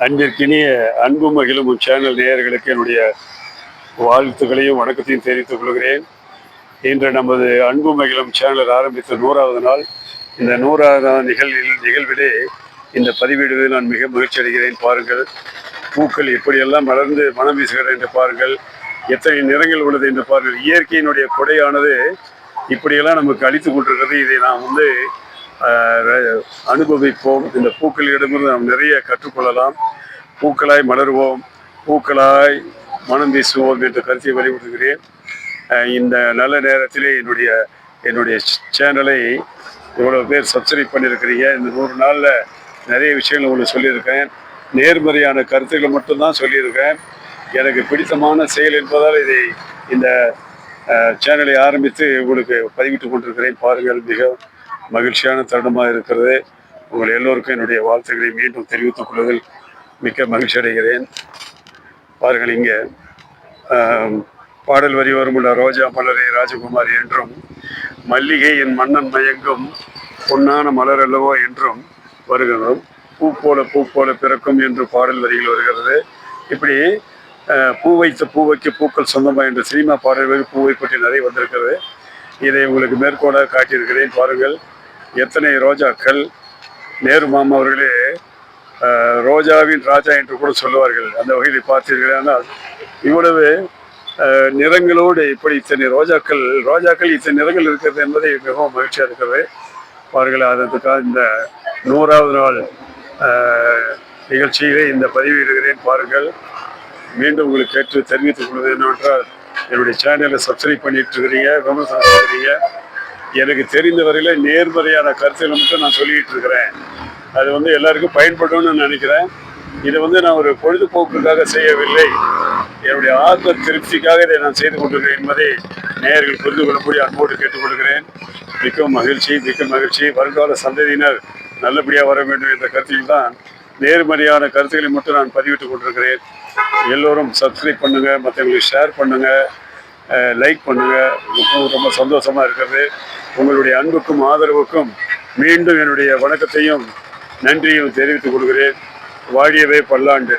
அன்பிற்கினிய அன்பு மகிழும் சேனல் நேயர்களுக்கு என்னுடைய வாழ்த்துக்களையும் வணக்கத்தையும் தெரிவித்துக் கொள்கிறேன். இன்று நமது அன்பு மகிழும் சேனல் ஆரம்பித்த நூறாவது நாள். இந்த நூறாவது நிகழ்வில் நிகழ்விலே இந்த பதிவிடுவதில் நான் மிக மகிழ்ச்சி அடைகிறேன். பாருங்கள் பூக்கள் எப்படியெல்லாம் மலர்ந்து மனம் வீசுகிறது என்று பாருங்கள். எத்தனை நிறங்கள் உள்ளது என்று பாருங்கள். இயற்கையினுடைய கொடையானது இப்படியெல்லாம் நமக்கு அளித்து கொண்டிருக்கிறது. இதை நாம் வந்து அனுபவிப்போம். இந்த பூக்களிடமிருந்து நாம் நிறைய கற்றுக்கொள்ளலாம். பூக்களாய் மலர்வோம். பூக்களாய் மனம் வீசுவோம் என்ற கருத்தை வலியுறுத்துகிறேன். இந்த நல்ல நேரத்திலே என்னுடைய என்னுடைய சேனலை இவ்வளோ பேர் சப்ஸ்கிரைப் பண்ணியிருக்கிறீங்க. இந்த நூறு நாளில் நிறைய விஷயங்கள் உங்களுக்கு சொல்லியிருக்கேன். நேர்மறையான கருத்துக்களை மட்டும்தான் சொல்லியிருக்கேன். எனக்கு பிடித்தமான செயல் என்பதால் இதை இந்த சேனலை ஆரம்பித்து உங்களுக்கு பதிவிட்டு கொண்டிருக்கிறேன். பாருங்கள் மிக மகிழ்ச்சியான தருணமாக இருக்கிறது. உங்கள் எல்லோருக்கும் என்னுடைய வாழ்த்துக்களை மீண்டும் தெரிவித்துக் கொள்வதில் மிக்க மகிழ்ச்சி அடைகிறேன். பாருங்கள் இங்கே பாடல் வரி வருமுள்ள ரோஜா மலரே ராஜகுமாரி என்றும் மல்லிகை என் மன்னன் மயங்கும் பொன்னான மலர் அல்லவோ என்றும் வருகிறோம் பூ போல பூ போல பிறக்கும் என்று பாடல் வரிகள் வருகிறது. இப்படி பூ வைத்த பூ வைக்க பூக்கள் சொந்தமா என்ற சினிமா பாடல்கள் பூவை பற்றி நிறைய வந்திருக்கிறது. இதை உங்களுக்கு மேற்கோளாக காட்டியிருக்கிறேன். பாருங்கள் எத்தனை ரோஜாக்கள்? நேரு மாமா அவர்களே ரோஜாவின் ராஜா என்று கூட சொல்லுவார்கள். அந்த வகையில் பார்த்தீர்கள் ஆனால் இவ்வளவு நிறங்களோடு இப்படி இத்தனை ரோஜாக்கள் ரோஜாக்கள் இத்தனை நிறங்கள் இருக்கிறது என்பதை மிகவும் மகிழ்ச்சியாக இருக்கிறது. பாருங்கள் அதற்காக இந்த நூறாவது நாள் நிகழ்ச்சியிலே இந்த பதிவிடுகிறேன் பாருங்கள் மீண்டும் உங்களுக்கு கேட்டு தெரிவித்துக் கொள்வது என்னவென்றால் என்னுடைய சேனலை சப்ஸ்கிரைப் பண்ணிட்டு இருக்கிறீங்க விமர்சனம் பண்ணுறீங்க எனக்கு தெரிந்த வரையில நேர்மறையான கருத்துக்களை மட்டும் நான் சொல்லிட்டு இருக்கிறேன். அது வந்து எல்லாருக்கும் பயன்படும்னு நான் நினைக்கிறேன். இதை வந்து நான் ஒரு பொழுதுபோக்குக்காக செய்யவில்லை. என்னுடைய ஆத்ம திருப்திக்காக இதை நான் செய்து கொண்டிருக்கிறேன் என்பதை நேயர்கள் புரிந்து கொள்ளக்கூடிய அன்போடு கேட்டுக்கொள்கிறேன். மிக்க மகிழ்ச்சி மிக்க மகிழ்ச்சி. வருங்கால சந்ததியினர் நல்லபடியாக வர வேண்டும் என்ற கருத்தில் தான் நேர்மறையான கருத்துக்களை மட்டும் நான் பதிவிட்டுக் கொண்டிருக்கிறேன். எல்லோரும் சப்ஸ்கிரைப் பண்ணுங்கள் மற்றவங்களுக்கு ஷேர் பண்ணுங்கள் லைக் பண்ணுங்கள் ரொம்ப ரொம்ப இருக்கிறது. உங்களுடைய அன்புக்கும் ஆதரவுக்கும் மீண்டும் என்னுடைய வணக்கத்தையும் நன்றியும் தெரிவித்துக் கொள்கிறேன். வாழியவே பல்லாண்டு.